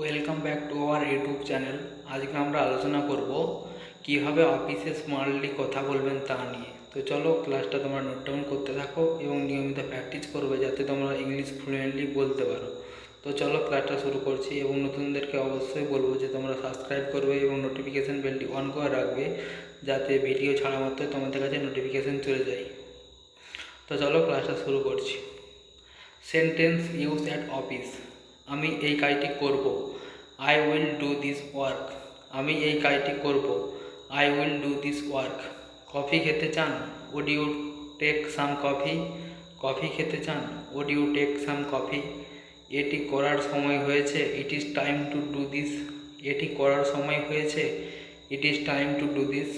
Welcome back to our YouTube channel আজকে আমরা আলোচনা করব কীভাবে অফিসে স্মার্টলি কথা বলবেন তা নিয়ে। তো চলো ক্লাসটা তোমরা নোট ডাউন করতে থাকো এবং নিয়মিত প্র্যাকটিস করবে যাতে তোমরা ইংলিশ ফ্লুয়েন্টলি বলতে পারো। তো চলো ক্লাসটা শুরু করছি এবং নতুনদেরকে অবশ্যই বলব যে তোমরা সাবস্ক্রাইব করবে এবং নোটিফিকেশান বেলটি অন করে রাখবে যাতে ভিডিও ছাড়া মাত্র তোমাদের কাছে নোটিফিকেশান চলে যায়। তো চলো ক্লাসটা শুরু করছি। সেন্টেন্স ইউজ অ্যাট অফিস আমি এই কাজটি করব। I will do this work আমি এই কাজটি করব। I will do this work coffee খেতে চান? Would you take some coffee coffee খেতে চান? Would you take some coffee এটি করার সময় হয়েছে। It is time to do this এটি করার সময় হয়েছে। It is time to do this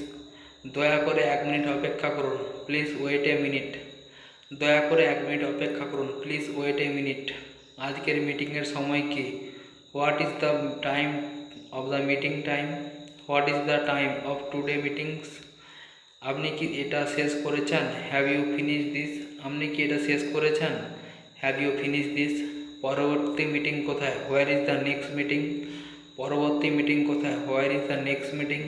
দয়া করে এক মিনিট অপেক্ষা করুন। প্লিজ ওয়েট এ মিনিট দয়া করে এক মিনিট অপেক্ষা করুন। প্লিজ ওয়েট এ মিনিট আজকের মিটিংয়ের সময় কি? What is the time of the meeting time what is the time of today meetings আপনি কি এটা শেষ করেছেন? হ্যাভ ইউ ফিনিশ দিস আপনি কি এটা শেষ করেছেন? হ্যাভ ইউ ফিনিশ দিস পরবর্তী মিটিং কোথায়? Where is the next meeting পরবর্তী মিটিং কোথায়? Where is the next meeting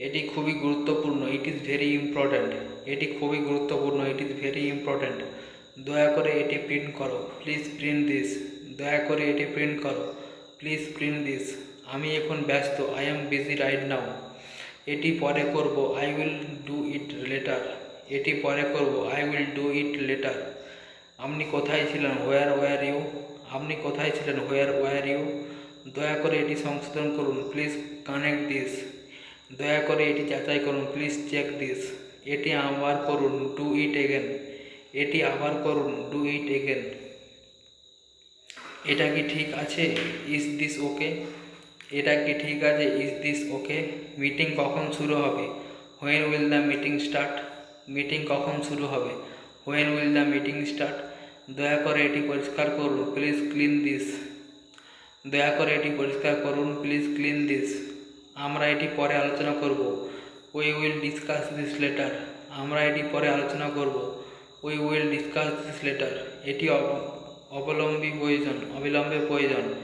এটি খুবই গুরুত্বপূর্ণ। ইট ইজ ভেরি ইম্পর্ট্যান্ট এটি খুবই গুরুত্বপূর্ণ। ইট ইজ ভেরি ইম্পর্ট্যান্ট দয়া করে এটি প্রিন্ট করো। প্লিজ প্রিন্ট দিস দয়া করে এটি প্রিন্ট করো। প্লিজ প্রিন্ট দিস আমি এখন ব্যস্ত। I am busy right now এটি পরে করব। I will do it later এটি পরে করব। I will do it later আপনি কোথায় ছিলেন? হোয়ার ওয়ার ইউ আপনি কোথায় ছিলেন? হোয়ার ওয়ার ইউ দয়া করে এটি সংশোধন করুন। প্লিজ কানেক্ট দিস দয়া করে এটি যাচাই করুন। প্লিজ চেক দিস এটি আবার করুন। ডু ইট এগেন এটি আবার করুন, ডু ইট এগেন। এটা কি ঠিক আছে? Is this okay. এটা কি ঠিক আছে? Is this okay. মিটিং কখন শুরু হবে? When will the meeting start? Meeting কখন শুরু হবে? When will the meeting start? দয়া করে এটি পরিষ্কার করুন, প্লিজ ক্লিন দিস। দয়া করে এটি পরিষ্কার করুন, প্লিজ ক্লিন দিস। আমরা এটি পরে আলোচনা করব। We will discuss this later. আমরা এটি পরে আলোচনা করব। We will discuss this later এটি অব- অবলম্বী প্রয়োজন, অবিলম্বে প্রয়োজন।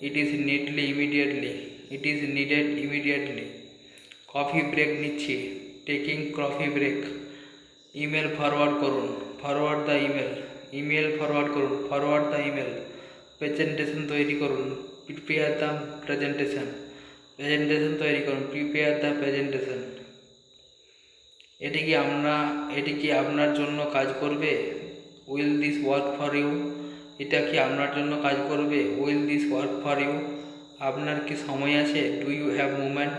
It is নিডলি immediately it is needed immediately coffee break নিচ্ছি। Taking coffee break email forward করুন। Forward the email email forward করুন। ফরওয়ার্ড দ্য ইমেল প্রেজেন্টেশন তৈরি করুন। প্রিপেয়ার দ্য প্রেজেন্টেশন প্রেজেন্টেশন তৈরি করুন। প্রিপেয়ার দ্য প্রেজেন্টেশন এটি কি আমরা, এটি কি আপনার জন্য কাজ করবে? Will this work for you এটা কি আপনার জন্য কাজ করবে? Will this work for you আপনার কি সময় আছে? ডু ইউ হ্যাভ মুভমেন্ট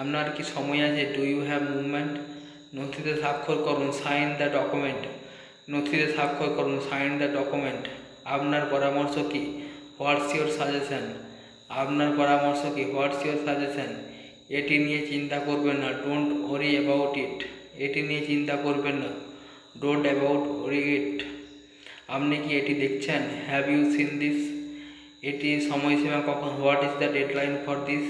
আপনার কি সময় আছে? ডু ইউ হ্যাভ মুভমেন্ট নথিতে স্বাক্ষর করুন সাইন দ্য ডকুমেন্ট নথিতে স্বাক্ষর করুন সাইন দ্য ডকুমেন্ট আপনার পরামর্শ কি? হোয়াটস ইউর সাজেশন আপনার পরামর্শ কি? হোয়াটস ইউর সাজেশন এটি নিয়ে চিন্তা করবেন না ডোন্ট ওরি অ্যাবাউট ইট এটি নিয়ে চিন্তা করবেন না ডোন্ট অ্যাবাউট ওরি ইট আপনি কি এটি দেখছেন? হ্যাভ ইউ সিন দিস এটি সময়সীমা কখন? What is the deadline for this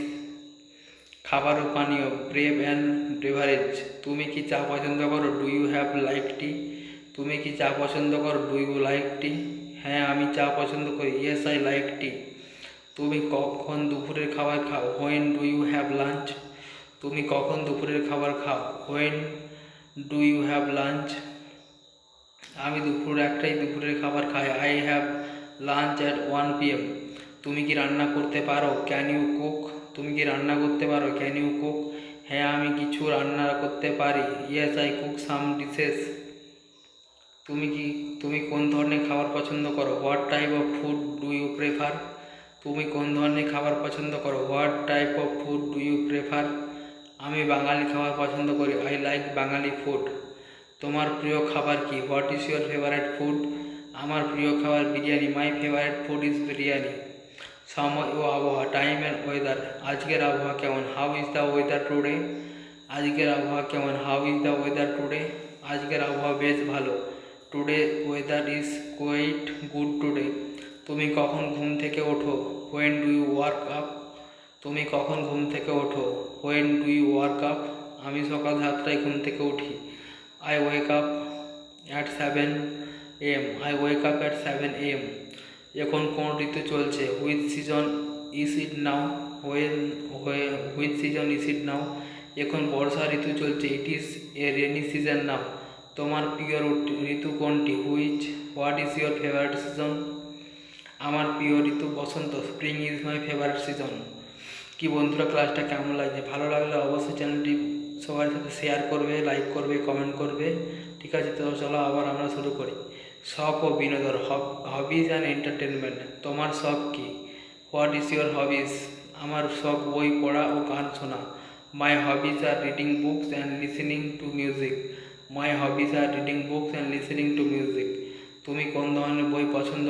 খাবার ও পানীয় ব্রেভ অ্যান্ড ব্রেভারেজ তুমি কি চা পছন্দ করো? Do you have like tea তুমি কি চা পছন্দ করো? ডু ইউ লাইক টি হ্যাঁ আমি চা পছন্দ করি। ইয়েস আই লাইক টি তুমি কখন দুপুরের খাবার খাও? When do you have lunch তুমি কখন দুপুরের খাবার খাও? When do you have lunch আমি দুপুর, একটাই দুপুরের খাবার খাই। I have lunch at one PM তুমি কি রান্না করতে পারো? ক্যান ইউ কুক তুমি কি রান্না করতে পারো? ক্যান ইউ কুক হ্যাঁ আমি কিছু রান্না করতে পারি। Yes I cook some dishes তুমি কি, তুমি কোন ধরনের খাবার পছন্দ করো? What type of food do you prefer তুমি কোন ধরনের খাবার পছন্দ করো? What type of food do you prefer আমি বাঙালি খাবার পছন্দ করি। আই লাইক বাঙালি ফুড তোমার প্রিয় খাবার কি? What is your favourite food আমার প্রিয় খাবার biryani. My favourite food is biryani. সময় ও আবহাওয়া। টাইম অ্যান্ড ওয়েদার আজকের আবহাওয়া কেমন? How is the weather today আজকের আবহাওয়া কেমন? How is the weather today আজকের আবহাওয়া বেশ ভালো। Today weather is quite good today তুমি কখন ঘুম থেকে ওঠো? When do you work up তুমি কখন ঘুম থেকে ওঠো? When do you work up আমি সকাল সাতটায় ঘুম থেকে উঠি। I wake up at seven am I wake up at seven am এখন কোন ঋতু চলছে? Which season is it now when which season is it now এখন বর্ষা ঋতু চলছে। It is a rainy season now তোমার প্রিয় ঋতু- কোনটি? Which what is your favourite season আমার প্রিয় ঋতু বসন্ত spring is my favourite season কি বন্ধুরা ক্লাসটা কেমন লাগছে? ভালো লাগলে অবশ্যই চ্যানেলটি সবার সাথে শেয়ার করবে লাইক করবে কমেন্ট করবে। ঠিক আছে, তো চলো আবার আমরা শুরু করি। শখ ও বিনোদন হবিজ অ্যান্ড এন্টারটেনমেন্ট তোমার শখ কি? হোয়াট ইজ ইউর হবিজ আমার শখ বই পড়া ও গান শোনা। My hobbies are reading books and listening to music my hobbies are reading books and listening to music তুমি কোন ধরনের বই পছন্দ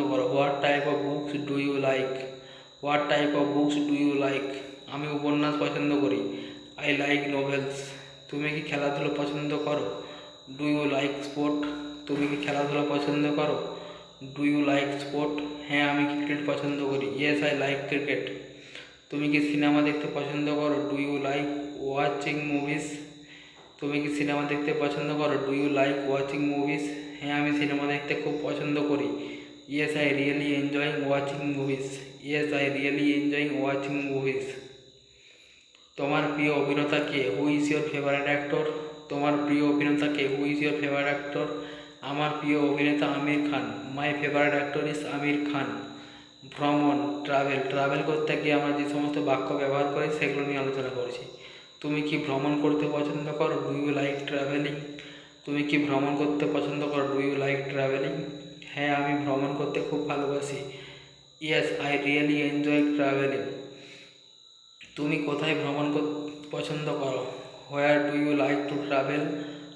what type of books do you like what type of books do you like আমি উপন্যাস পছন্দ করি। I like novels তুমি কি খেলাধুলো পছন্দ করো? ডু ইউ লাইক স্পোর্ট তুমি কি খেলাধুলা পছন্দ করো? ডু ইউ লাইক স্পোর্ট হ্যাঁ আমি ক্রিকেট পছন্দ করি। ইয়েস আই লাইক ক্রিকেট তুমি কি সিনেমা দেখতে পছন্দ করো? Do you like watching movies তুমি কি সিনেমা দেখতে পছন্দ করো? Do you like watching movies হ্যাঁ আমি সিনেমা দেখতে খুব পছন্দ করি। Yes I really enjoying watching movies yes I really enjoying watching movies তোমার প্রিয় অভিনেতা কে? Who is your favourite actor তোমার প্রিয় অভিনেতা কে? Who is your favourite actor আমার প্রিয় অভিনেতা Aamir Khan. My favourite actor is Aamir Khan. ভ্রমণ ট্রাভেল ট্রাভেল করতে গিয়ে আমরা যে সমস্ত বাক্য ব্যবহার করি, সেগুলো নিয়ে আলোচনা করছি। তুমি কি ভ্রমণ করতে পছন্দ করো? ডু ইউ লাইক ট্রাভেলিং তুমি কি ভ্রমণ করতে পছন্দ করো? ডু ইউ লাইক ট্রাভেলিং হ্যাঁ আমি ভ্রমণ করতে খুব ভালোবাসি। Yes I really enjoy travelling তুমি কোথায় ভ্রমণ পছন্দ করো? Where do you like to travel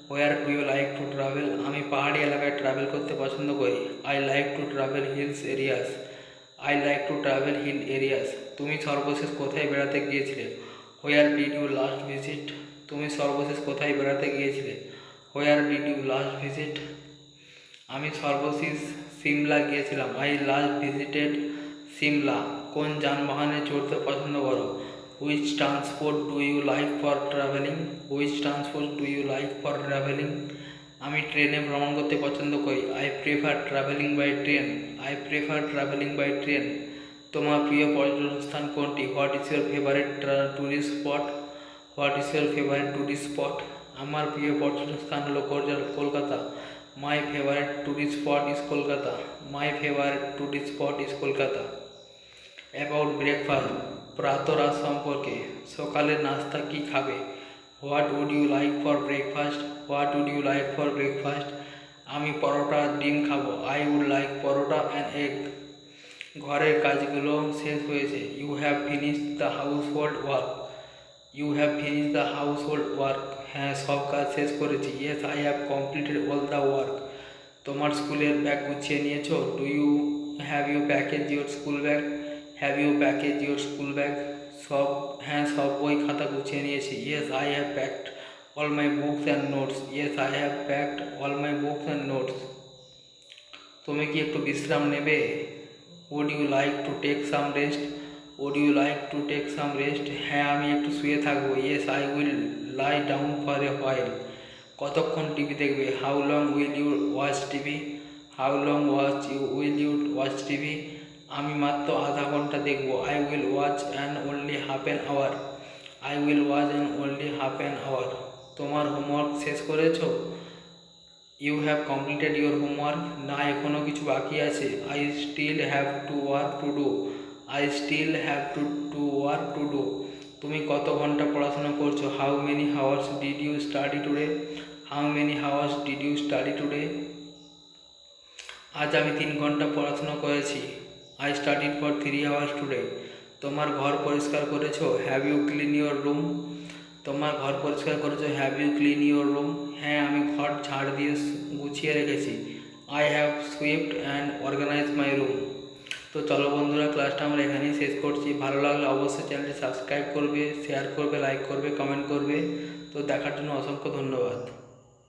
where do you like to travel আমি পাহাড়ি এলাকায় ট্রাভেল করতে পছন্দ করি। I like to travel hills areas I like to travel hill areas তুমি সর্বশেষ কোথায় বেড়াতে গিয়েছিলে? Where did you last visit তুমি সর্বশেষ কোথায় বেড়াতে গিয়েছিলে? Where did you last visit আমি সর্বশেষ সিমলা গিয়েছিলাম। I last visited Shimla. কোন যানবাহনে চড়তে পছন্দ করো? Which transport do you like for travelling which transport do you like for travelling আমি ট্রেনে ভ্রমণ করতে পছন্দ করি। I prefer travelling by train I prefer travelling by train তোমার প্রিয় পর্যটন স্থান কোনটি what is your favourite tourist spot what is your favourite tourist spot আমার প্রিয় পর্যটন স্থান হলো Kolkata- my favourite tourist spot is Kolkata my favourite tourist spot is Kolkata about breakfast প্রাতরাশ সম্পর্কে সকালের নাস্তা কি খাবে? What would you like for breakfast what would you like for breakfast আমি পরোটা, ডিম খাব। I would like paratha and egg ঘরের কাজগুলো শেষ হয়েছে। You have finish the house work you have finish the house hold work হ্যাঁ সব কাজ শেষ করেছি। Yes I have completed all the work তোমার স্কুলের ব্যাগ গুছিয়ে নিয়েছো? Do you have you package your school bag have you package your school bag সব হ্যাঁ সব বই, খাতা গুছিয়ে নিয়েছি। Yes I have packed all my books and notes yes I have packed all my books and notes তুমি কি একটু বিশ্রাম নেবে? Would you like to take some rest would you like to take some rest হ্যাঁ আমি একটু শুয়ে থাকব। Yes I will lie down for a while কতক্ষণ টিভি দেখবে? How long will you watch TV? How long watch you will you watch TV? আমি মাত্র আধা ঘণ্টা দেখব। I will watch and only half an hour I will watch and only half an hour তোমার homework শেষ করেছ? You have completed your homework না এখনও কিছু বাকি আছে। I still have to work to do I still have to to work to do তুমি কত ঘণ্টা পড়াশোনা করছ? How many hours did you study today how many hours did you study today আজ আমি তিন ঘণ্টা পড়াশোনা করেছি। I studied for three hours today তোমার ঘর পরিষ্কার করেছ? Have you clean your room তোমার ঘর পরিষ্কার করেছ? Have you clean your room হ্যাঁ আমি ঘর ঝাড় দিয়ে গুছিয়ে রেখেছি। I have swept and organise my room তো চলো বন্ধুরা ক্লাসটা আমরা এখানেই শেষ করছি। ভালো লাগলে অবশ্যই চ্যানেলটি সাবস্ক্রাইব করবে শেয়ার করবে লাইক করবে কমেন্ট করবে। তো দেখার জন্য অসংখ্য ধন্যবাদ।